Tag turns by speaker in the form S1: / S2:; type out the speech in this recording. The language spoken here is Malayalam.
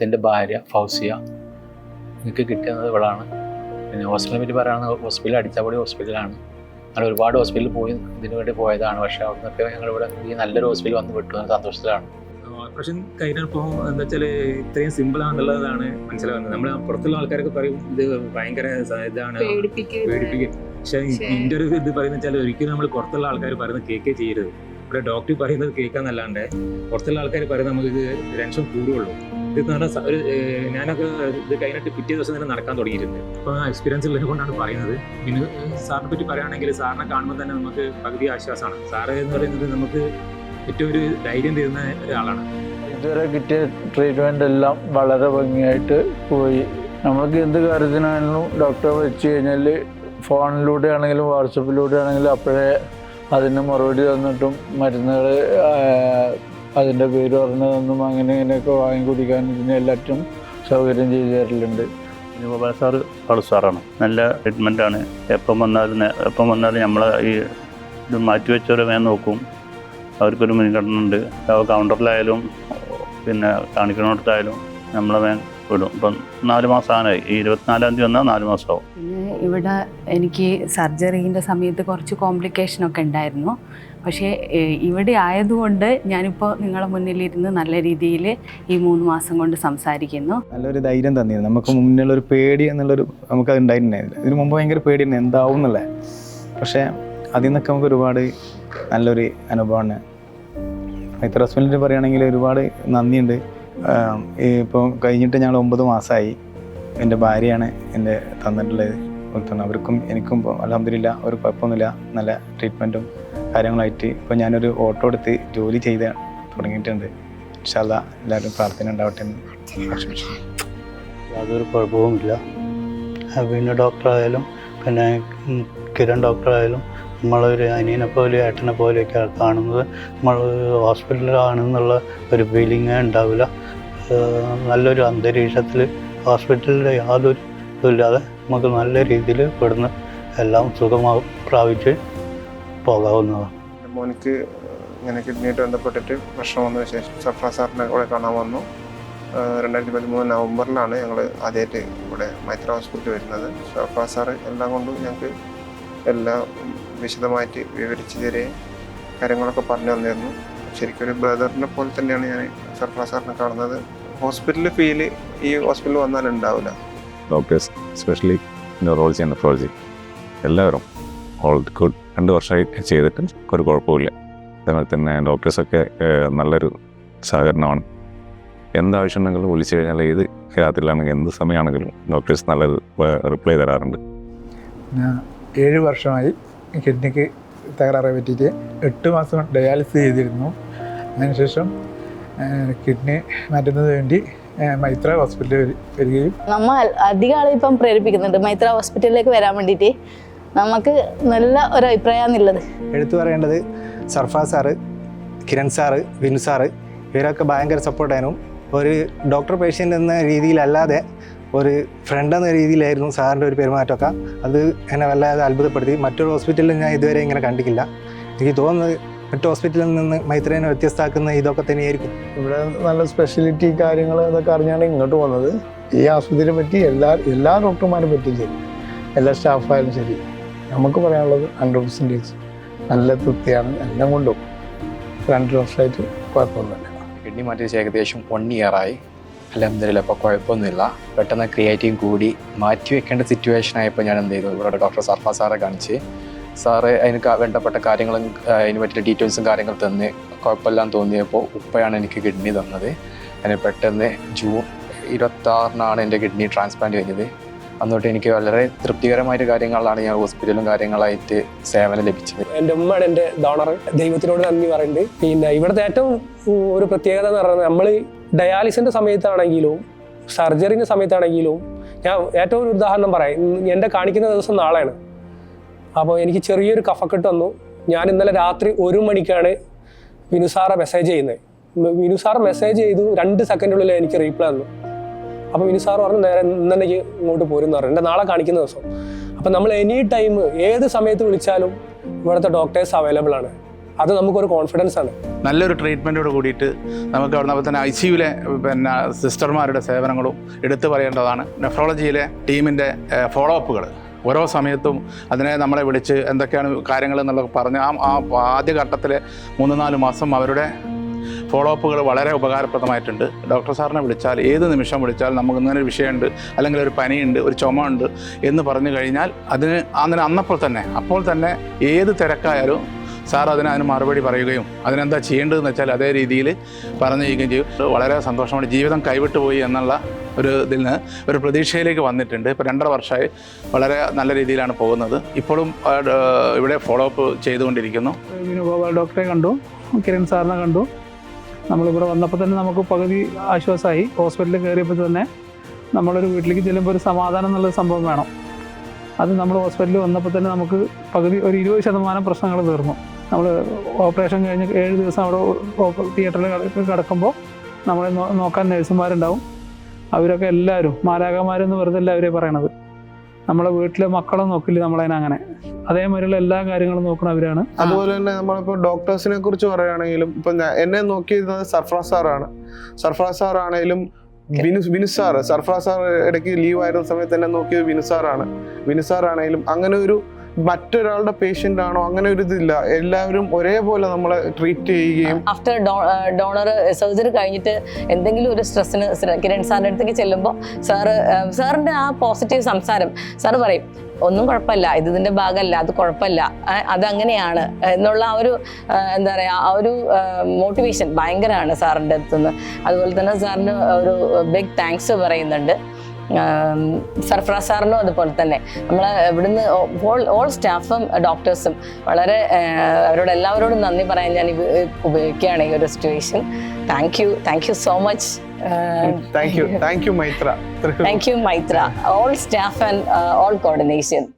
S1: ഇതിന്റെ ഭാര്യ ഫൗസിയ. എനിക്ക് കിട്ടുന്നത് ഇവളാണ്. പിന്നെ ഹോസ്പിറ്റലിനെ പറ്റി പറയുകയാണെങ്കിൽ ഹോസ്പിറ്റൽ അടിച്ചപൊളി ഹോസ്പിറ്റലാണ്. ഞങ്ങൾ ഒരുപാട് ഹോസ്പിറ്റലിൽ പോയി ഇതിനു വേണ്ടി പോയതാണ്. പക്ഷേ അവിടെ നിന്നൊക്കെ ഞങ്ങൾ ഇവിടെ ഈ നല്ലൊരു ഹോസ്പിറ്റൽ വന്ന് വിട്ടു. എന്ന സന്തോഷത്തിലാണ്.
S2: ഓപ്പറേഷൻ കഴിഞ്ഞപ്പോൾ എന്താ വെച്ചാൽ ഇത്രയും സിമ്പിൾ ആണെന്നുള്ളതാണ് മനസ്സിലാവുന്നത് നമ്മൾ പുറത്തുള്ള ആൾക്കാരൊക്കെ പറയും ഇത് ഭയങ്കര ഇതാണ്. പേടിപ്പിക്കും പക്ഷെ
S3: പക്ഷേ-
S2: എന്റെ ഒരു ഇത് പറയുന്ന വെച്ചാൽ ഒരിക്കലും നമ്മൾ പുറത്തുള്ള ആൾക്കാർ പറയുന്നത് കേൾക്കേ ചെയ്യരുത്. ഇവിടെ ഡോക്ടർ പറയുന്നത് കേൾക്കാന്നല്ലാണ്ട് പുറത്തുള്ള ആൾക്കാർ പറയുന്നത് നമുക്ക് ഇത് ടെൻഷൻ കൂടുകയുള്ളൂ ഇത് എന്ന് പറഞ്ഞാൽ ഒരു ഞാനൊക്കെ ഇത് കഴിഞ്ഞിട്ട് പിറ്റേ ദിവസം തന്നെ നടക്കാൻ തുടങ്ങിയിട്ടുണ്ട് അപ്പോൾ ആ എക്സ്പീരിയൻസ് ഉള്ളത് കൊണ്ടാണ് പറയുന്നത്. പിന്നെ സാറിനെ പറ്റി പറയുകയാണെങ്കിൽ സാറിനെ കാണുമ്പോൾ തന്നെ നമുക്ക് പകുതി ആശ്വാസമാണ്. സാറ് എന്ന് പറയുന്നത് നമുക്ക് ഏറ്റവും ഒരു ധൈര്യം തരുന്ന ഒരാളാണ്.
S4: ഇതുവരെ കിട്ടിയ ട്രീറ്റ്മെന്റ് എല്ലാം വളരെ ഭംഗിയായിട്ട് പോയി. നമുക്ക് എന്ത് കാര്യത്തിനാണെങ്കിലും ഡോക്ടറെ വെച്ച് കഴിഞ്ഞാൽ ഫോണിലൂടെ ആണെങ്കിലും വാട്സപ്പിലൂടെ ആണെങ്കിലും അപ്പോഴേ അതിന് മറുപടി തന്നിട്ടും മരുന്നുകൾ അതിന്റെ പേര് പറഞ്ഞതൊന്നും അങ്ങനെ ഇങ്ങനെയൊക്കെ വാങ്ങി കുടിക്കാൻ ഇതിന് എല്ലാറ്റും സൗകര്യം ചെയ്തു തരലുണ്ട്.
S5: ഗോപാൽ സാറ് ആൾ സാറാണ്. നല്ല ട്രീറ്റ്മെന്റ് ആണ്. എപ്പം വന്നാലും എപ്പം വന്നാലും നമ്മളെ ഈ ഇത് മാറ്റി വെച്ചവരെ വേഗം നോക്കും. അവർക്കൊരു മുൻഗണന ഉണ്ട് കൗണ്ടറിലായാലും പിന്നെ കാണിക്കണോടത്തായാലും നമ്മളെ വേഗം വിടും. ഇപ്പം നാല് മാസം ആനായി ഈ ഇരുപത്തിനാലാം തീയതി വന്നാൽ നാല് മാസമാവും.
S6: പിന്നെ ഇവിടെ എനിക്ക് സർജറീന്റെ സമയത്ത് കുറച്ച് കോംപ്ലിക്കേഷനൊക്കെ ഉണ്ടായിരുന്നു. പക്ഷേ ഇവിടെ ആയതുകൊണ്ട് ഞാനിപ്പോൾ നിങ്ങളുടെ മുന്നിലിരുന്ന് നല്ല രീതിയിൽ ഈ മൂന്ന് മാസം കൊണ്ട് സംസാരിക്കുന്നു.
S7: നല്ലൊരു ധൈര്യം തന്നിരുന്നു. നമുക്ക് മുന്നിലൊരു പേടി എന്നുള്ളൊരു നമുക്ക് അത് ഉണ്ടായിട്ടുണ്ടായിരുന്നില്ല ഇതിനു മുമ്പ് ഭയങ്കര പേടിയാണ് എന്താവും എന്നുള്ളത് പക്ഷേ അതിൽ നിന്നൊക്കെ നമുക്ക് ഒരുപാട് നല്ലൊരു അനുഭവമാണ്. ഇത്ര ഹസ്ബൻഡിന് പറയുകയാണെങ്കിൽ ഒരുപാട് നന്ദിയുണ്ട്. ഇപ്പോൾ കഴിഞ്ഞിട്ട് ഞങ്ങൾ ഒമ്പത് മാസമായി എന്റെ ഭാര്യയാണ് എന്റെ തന്നിട്ടുള്ളത്. അവർക്കും എനിക്കും അലഹമില്ല ഒരു കുഴപ്പമൊന്നുമില്ല. നല്ല ട്രീറ്റ്മെന്റും കാര്യങ്ങളായിട്ട് ഇപ്പോൾ ഞാനൊരു ഓട്ടോ എടുത്ത് ജോലി ചെയ്ത് തുടങ്ങിയിട്ടുണ്ട്. ഇൻഷാല്ല എല്ലാവരും പ്രാർത്ഥന ഉണ്ടാവട്ടെ എന്ന് ആശംസിച്ചു
S5: യാതൊരു കുഴപ്പവുമില്ല പിന്നെ ഡോക്ടറായാലും പിന്നെ കിരൺ ഡോക്ടറായാലും നമ്മളൊരു അനിയനെ പോലെ ഏട്ടനെ പോലെയൊക്കെ കാണുന്നത് നമ്മൾ ഹോസ്പിറ്റലിലാണെന്നുള്ള ഒരു ഫീലിംഗ് ഉണ്ടാവില്ല. നല്ലൊരു അന്തരീക്ഷത്തിൽ ഹോസ്പിറ്റലിൽ യാതൊരു ഇതുമില്ലാതെ നമുക്ക് നല്ല രീതിയിൽ ഇവിടുന്ന് എല്ലാം സുഖമാവും. പ്രാപിച്ച് പോകാവുന്നതാണ്.
S8: മോനിക്ക് ഇങ്ങനെ കിഡ്നിയായിട്ട് ബന്ധപ്പെട്ടിട്ട് പ്രശ്നം വന്നതിന് ശേഷം സഫ സാറിനെ കൂടെ കാണാൻ വന്നു. രണ്ടായിരത്തി പതിമൂന്ന് നവംബറിലാണ് ഞങ്ങൾ ആദ്യമായിട്ട് ഇവിടെ മൈത്ര ഹോസ്പിറ്റലിൽ വരുന്നത്. സഫ സാറ് എല്ലാം കൊണ്ടും ഞങ്ങൾക്ക് എല്ലാം വിശദമായിട്ട് വിവരിച്ചു തരുകയും കാര്യങ്ങളൊക്കെ പറഞ്ഞു തന്നിരുന്നു. ശരിക്കും ഒരു ബ്രദറിനെ പോലെ തന്നെയാണ് ഞാൻ സർഫ സാറിനെ കാണുന്നത്. ഹോസ്പിറ്റലിൽ ഫീൽ ഈ ഹോസ്പിറ്റലിൽ വന്നാൽ ഉണ്ടാവില്ല
S9: doctors specially neurology and nephrology എല്ലാവരും ഓൾ ഗുഡ് രണ്ട് വർഷമായി ചെയ്തിട്ട് ഒരു കുഴപ്പമില്ല അതുപോലെ തന്നെ ഡോക്ടേഴ്സൊക്കെ നല്ലൊരു സഹകരണമാണ്. എന്താവശ്യം ഉണ്ടെങ്കിലും വിളിച്ചു കഴിഞ്ഞാൽ ഏത് രാത്രിയിലാണെങ്കിലും എന്ത് സമയമാണെങ്കിലും ഡോക്ടേഴ്സ് നല്ലത് റിപ്ലൈ തരാറുണ്ട്.
S4: ഞാൻ ഏഴ് വർഷമായി കിഡ്നിക്ക് തകരാറെ പറ്റിയിട്ട് എട്ട് മാസം ഡയാലിസിസ് ചെയ്തിരുന്നു. അതിനുശേഷം കിഡ്നി മാറ്റുന്നതിന് വേണ്ടി മൈത്ര ഹോസ്പിറ്റലിൽ വരി- വരികയും
S3: നമ്മൾ അധികം ആളും ഇപ്പം പ്രേരിപ്പിക്കുന്നുണ്ട്. മൈത്ര ഹോസ്പിറ്റലിലേക്ക് വരാൻ വേണ്ടിയിട്ട്. നമുക്ക് നല്ല ഒരു അഭിപ്രായമാണുള്ളത്
S7: എടുത്തു പറയേണ്ടത് Sarfa sir Kiran sir Vinu sir ഇവരൊക്കെ ഭയങ്കര സപ്പോർട്ടായിരുന്നു ഒരു ഡോക്ടർ പേഷ്യന്റ് എന്ന രീതിയിലല്ലാതെ ഒരു ഫ്രണ്ട് എന്ന രീതിയിലായിരുന്നു സാറിന്റെ ഒരു പെരുമാറ്റമൊക്കെ. അത് എന്നെ വല്ലാതെ അത്ഭുതപ്പെടുത്തി. മറ്റൊരു ഹോസ്പിറ്റലിൽ ഞാൻ ഇതുവരെ ഇങ്ങനെ കണ്ടിട്ടില്ല. എനിക്ക് തോന്നുന്നത് മറ്റു ഹോസ്പിറ്റലിൽ നിന്ന് മൈത്രേനെ വ്യത്യസ്തമാക്കുന്ന ഇതൊക്കെ തന്നെയായിരിക്കും.
S4: ഇവിടെ നല്ല സ്പെഷ്യലിറ്റി കാര്യങ്ങൾ ഇതൊക്കെ അറിഞ്ഞാണ് ഇങ്ങോട്ട് വന്നത്. ഈ ആശുപത്രിയെ പറ്റി എല്ലാ എല്ലാ ഡോക്ടർമാരെ പറ്റിയും ശരി എല്ലാ സ്റ്റാഫായാലും ശരി. നമുക്ക് പറയാനുള്ളത് ഹൺഡ്രഡ് പെർസെന്റേജ് നല്ല തൃപ്തിയാണ് എല്ലാം കൊണ്ടും. രണ്ട് വർഷമായിട്ട് കുഴപ്പമൊന്നുമില്ല
S1: കിഡ്നി മാറ്റിയ ഏകദേശം വൺ ഇയറായി അലഹമില്ല ഇപ്പോൾ കുഴപ്പമൊന്നുമില്ല. പെട്ടെന്ന് ക്രിയേറ്റീവ് കൂടി മാറ്റി വെക്കേണ്ട സിറ്റുവേഷൻ ആയപ്പോൾ ഞാൻ എന്ത് ചെയ്തു? ഇവിടെ ഡോക്ടർ സർഫ സാറെ കാണിച്ച് സാറ് അതിന് വേണ്ടപ്പെട്ട കാര്യങ്ങളും അതിന് പറ്റിയ ഡീറ്റെയിൽസും കാര്യങ്ങൾ തന്ന് കുഴപ്പമില്ലാന്ന് തോന്നിയപ്പോൾ ഉപ്പയാണ് എനിക്ക് കിഡ്നി തന്നത്. അതിന് പെട്ടെന്ന് ജൂൺ ഇരുപത്താറിനാണ് എന്റെ കിഡ്നി ട്രാൻസ്പ്ലാന്റ് കഴിഞ്ഞത് അന്നോട്ട് എനിക്ക് വളരെ തൃപ്തികരമായിട്ട് കാര്യങ്ങളാണ് ഞാൻ ഹോസ്പിറ്റലും കാര്യങ്ങളായിട്ട് സേവനം ലഭിച്ചത്.
S10: എന്റെ ഉമ്മയാണ് എന്റെ ഡോണർ ദൈവത്തിനോട് നന്ദി പറയുന്നുണ്ട് പിന്നെ ഇവിടുത്തെ ഏറ്റവും ഒരു പ്രത്യേകത എന്ന് പറയുന്നത് നമ്മൾ ഡയാലിസിന്റെ സമയത്താണെങ്കിലും സർജറിന്റെ സമയത്താണെങ്കിലും ഞാൻ ഏറ്റവും ഒരു ഉദാഹരണം പറയാം. എന്റെ കാണിക്കുന്ന ദിവസം നാളെയാണ്. അപ്പോൾ എനിക്ക് ചെറിയൊരു കഫക്കെട്ട് വന്നു. ഞാൻ ഇന്നലെ രാത്രി ഒരു മണിക്കാണ് വിനുസാറെ മെസ്സേജ് ചെയ്യുന്നത്. വിനുസാർ മെസ്സേജ് ചെയ്തു. രണ്ട് സെക്കൻഡിനുള്ളിൽ എനിക്ക് റീപ്ലൈ തന്നു അപ്പോൾ വിനുസാർ പറഞ്ഞു നേരെ ഇന്നലേക്ക് ഇങ്ങോട്ട് പോരുന്ന് പറഞ്ഞു. എന്റെ നാളെ കാണിക്കുന്ന ദിവസം. അപ്പം നമ്മൾ എനി ടൈം ഏത് സമയത്ത് വിളിച്ചാലും ഇവിടുത്തെ ഡോക്ടേഴ്സ് അവൈലബിൾ ആണ്. അത് നമുക്കൊരു കോൺഫിഡൻസ് ആണ്.
S11: നല്ലൊരു ട്രീറ്റ്മെന്റോട് കൂടിയിട്ട് നമുക്ക് അവിടെ നിന്ന് തന്നെ ഐ സിയുലെ പിന്നെ സിസ്റ്റർമാരുടെ സേവനങ്ങളും എടുത്തു പറയേണ്ടതാണ്. നെഫ്രോളജിയിലെ ടീമിന്റെ ഫോളോ അപ്പുകൾ ഓരോ സമയത്തും അതിനെ നമ്മളെ വിളിച്ച് എന്തൊക്കെയാണ് കാര്യങ്ങൾ എന്നുള്ളത് പറഞ്ഞ് ആ ആദ്യ ഘട്ടത്തിലെ മൂന്ന് നാല് മാസം അവരുടെ ഫോളോ അപ്പുകൾ വളരെ ഉപകാരപ്രദമായിട്ടുണ്ട്. ഡോക്ടർ സാറിനെ വിളിച്ചാൽ ഏത് നിമിഷം വിളിച്ചാൽ നമുക്ക് ഇങ്ങനെ ഒരു വിഷയമുണ്ട് അല്ലെങ്കിൽ ഒരു പനിയുണ്ട് ഒരു ചുമ ഉണ്ട് എന്ന് പറഞ്ഞു കഴിഞ്ഞാൽ അതിന് അങ്ങനെ അന്നപ്പോൾ തന്നെ അപ്പോൾ തന്നെ ഏത് തിരക്കായാലും സാർ അതിന് അതിന് മറുപടി പറയുകയും അതിനെന്താ ചെയ്യേണ്ടതെന്ന് വെച്ചാൽ അതേ രീതിയിൽ പറഞ്ഞു ചെയ്യുകയും ചെയ്യും. വളരെ സന്തോഷമാണ്. ജീവിതം കൈവിട്ടു പോയി എന്നുള്ള ഒരു ഇതിൽ നിന്ന് ഒരു പ്രതീക്ഷയിലേക്ക് വന്നിട്ടുണ്ട്. ഇപ്പോൾ രണ്ടര വർഷമായി വളരെ നല്ല രീതിയിലാണ് പോകുന്നത്. ഇപ്പോഴും ഇവിടെ ഫോളോ അപ്പ് ചെയ്തുകൊണ്ടിരിക്കുന്നു
S12: ഡോക്ടറെ കണ്ടു കിരൺ സാറിനെ കണ്ടു. നമ്മളിവിടെ വന്നപ്പോൾ തന്നെ നമുക്ക് പകുതി ആശ്വാസമായി. ഹോസ്പിറ്റലിൽ കയറിയപ്പോൾ തന്നെ നമ്മളൊരു വീട്ടിലേക്ക് ചെല്ലുമ്പോൾ ഒരു സമാധാനം എന്നുള്ള സംഭവം വേണം. അത് നമ്മൾ ഹോസ്പിറ്റലിൽ വന്നപ്പോൾ തന്നെ നമുക്ക് പകുതി ഒരു ഇരുപത് ശതമാനം പ്രശ്നങ്ങൾ തീർന്നു. നമ്മൾ ഓപ്പറേഷൻ കഴിഞ്ഞ് ഏഴ് ദിവസം അവിടെ തിയേറ്ററിൽ കിടക്കുമ്പോൾ നമ്മളെ നോക്കാൻ നഴ്സുമാരുണ്ടാവും. അവരൊക്കെ എല്ലാവരും മാലാകമാരെന്ന് വെറുതെ എല്ലാവരെയും പറയണത്. നമ്മളെ വീട്ടിലെ മക്കളെ നോക്കില്ല നമ്മളതിനെ അങ്ങനെ. അതേമാതിരിയുള്ള എല്ലാ കാര്യങ്ങളും നോക്കുന്നവരാണ്
S8: അതുപോലെ തന്നെ നമ്മളിപ്പോൾ ഡോക്ടേഴ്സിനെ കുറിച്ച് പറയുകയാണെങ്കിലും ഇപ്പൊ എന്നെ നോക്കിയിരുന്നത് സർഫ്രാസ് സാറാണ്. സർഫ്രാസ് സാറാണെങ്കിലും വിനു വിനു സാറ് സർഫറാസ് സാർ ഇടയ്ക്ക് ലീവ് ആയിരുന്ന സമയത്ത് എന്നെ നോക്കിയത് വിനു സാറാണ്. വിനു സാറാണെങ്കിലും അങ്ങനെ ഒരു മറ്റൊരാളുടെ പേഷ്യന്റ് ആണോ അങ്ങനെ ഒരു ഇതില്ല. എല്ലാവരും ഒരേപോലെ നമ്മളെ ട്രീറ്റ് ചെയ്യുകയും
S13: ആഫ്റ്റർ ഡോണർ സർജറി കഴിഞ്ഞിട്ട് എന്തെങ്കിലും ഒരു സ്ട്രെസ്സിന് കിരൺ സാറിന്റെ അടുത്തേക്ക് ചെല്ലുമ്പോൾ സാറ് സാറിന്റെ ആ പോസിറ്റീവ് സംസാരം. സാറ് പറയും ഒന്നും കുഴപ്പമില്ല. ഇത് ഇതിന്റെ ഭാഗമല്ല. അത് കുഴപ്പമില്ല. അതങ്ങനെയാണ് എന്നുള്ള ആ ഒരു എന്താ പറയുക ആ ഒരു മോട്ടിവേഷൻ ഭയങ്കരമാണ് സാറിന്റെ അടുത്തുനിന്ന്. അതുപോലെ തന്നെ സാറിന് ഒരു ബിഗ് താങ്ക്സ് പറയുന്നുണ്ട്. ആം, സർഫറാസ് സാറിനും അതുപോലെ തന്നെ. നമ്മൾ ഇവിടുന്ന് ഓൾ ഓൾ സ്റ്റാഫും ഡോക്ടേഴ്സും വളരെ അവരോട് എല്ലാവരോടും നന്ദി പറയാൻ ഞാൻ ഉപയോഗിക്കുകയാണ് ഈ ഒരു situation. Thank you thank you so much.
S8: Thank you thank you Maitra.
S13: Thank you Maitra. All staff and all coordination.